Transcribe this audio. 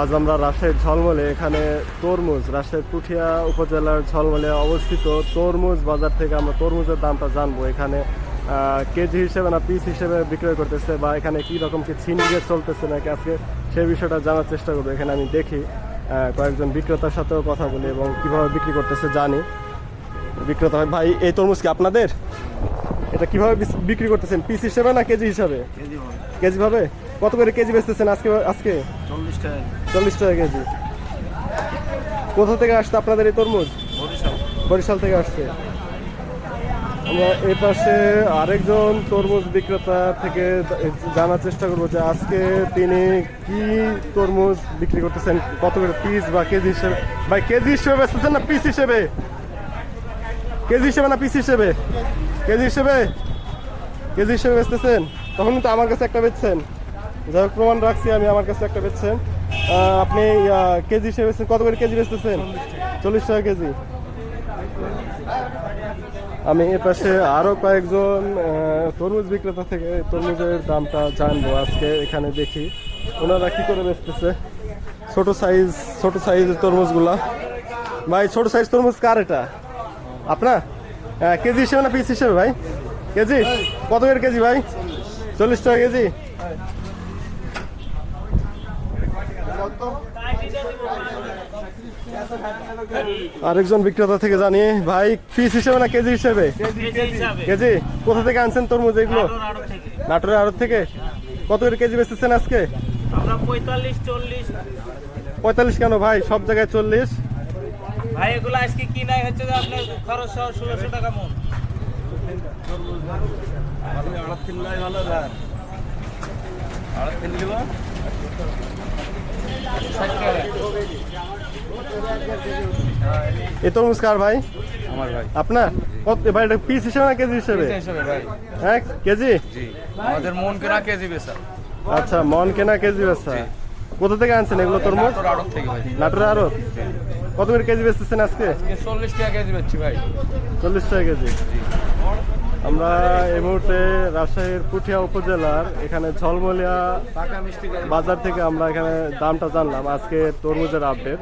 আজ আমরা রাজশাহীর ঝলমলে এখানে তরমুজ রাজশাহীর পুঠিয়া উপজেলার ঝলমলে অবস্থিত তরমুজ বাজার থেকে আমরা তরমুজের দামটা জানব। এখানে কেজি হিসেবে না পিস হিসেবে বিক্রয় করতেছে বা এখানে কি রকম কি ছিনিয়ে চলতেছে নাকি আজকে সেই বিষয়টা জানার চেষ্টা করব। এখানে আমি দেখি কয়েকজন বিক্রেতার সাথেও কথা বলি এবং কীভাবে বিক্রি করতেছে জানি। বিক্রেতা ভাই এই তরমুজ কি আপনাদের? এটা কীভাবে বিক্রি করতেছেন? পিস হিসেবে না কেজি হিসাবে? কেজি কেজি ভাবে কত করে কেজি বেচতেছেন আজকে আজকে? চল্লিশ টাকা চল্লিশ টাকা কেজি। কোথা থেকে আসছে আপনাদের এই তরমুজ? বরিশাল। থেকে আসছে। আমরা এই পাশে আরেকজন তরমুজ বিক্রেতা থেকে জানার চেষ্টা করব যে আজকে তিনি কি তরমুজ বিক্রি করতেছেন কত করে পিস বা কেজি হিসেবে? ভাই কেজি হিসেবে বেচতেছেন না পিস হিসেবে? কেজি হিসেবে না পিস হিসেবে? কেজি হিসেবে? কেজি হিসেবে বেচতেছেন? তখন তো আমার কাছে একটা বেচছেন। যাই প্রমাণ রাখছি, আমি আমার কাছে একটা বেচছেন। আপনি কেজি হিসেবে বেচছেন। কত করে কেজি বেচতেছেন? চল্লিশ টাকা কেজি। আমি এ পাশে আরও কয়েকজন তরমুজ বিক্রেতা থেকে তরমুজের দামটা জানব আজকে এখানে দেখি। ওনারা কি করে বেচতেছে? ছোট সাইজ ছোট সাইজের তরমুজগুলা। ভাই, ছোট সাইজ তরমুজ কার এটা? আপনার? কেজি হিসেবে না পিস হিসেবে ভাই? কেজি? কত করে কেজি ভাই? চল্লিশ টাকা কেজি? আরেকজন বিক্রেতা থেকে জানি ভাই পিস হিসেবে না কেজি হিসেবে? কেজি। কোথা থেকে আনছেন তরমুজ এগুলো? নাটোরের আড়ত থেকে? কত করে কেজি বেচতেছেন আজকে? পঁয়তাল্লিশ কেন ভাই? সব জায়গায় চল্লিশ। ভাই এগুলো আজকে কিনাই হচ্ছে আপনার খরচ সহ ষোলোশো টাকা মন আড়ত কিনলাই ভালো দাম আড়ত কিনে দিব এ তরমুজ কার ভাই। আমার ভাই। আপনার? কত ভাই এটা পিস হিসেবে না কেজি হিসেবে? হ্যাঁ কেজি? আমাদের মন কেনা কেজি বেচা। আচ্ছা মন কেনা কেজি বেচা। কোথা থেকে আনছেন এগুলো তরমুজ? নাটোরের আড়ত? কত করে কেজি বেচতেছেন আজকে? চল্লিশ টাকা কেজি বেচছি ভাই। চল্লিশ টাকা কেজি। আমরা এই মুহূর্তে রাজশাহীর পুঠিয়া উপজেলার এখানে ঝলমলিয়া বাজার থেকে আমরা এখানে দামটা জানলাম। আজকে তরমুজের আপডেট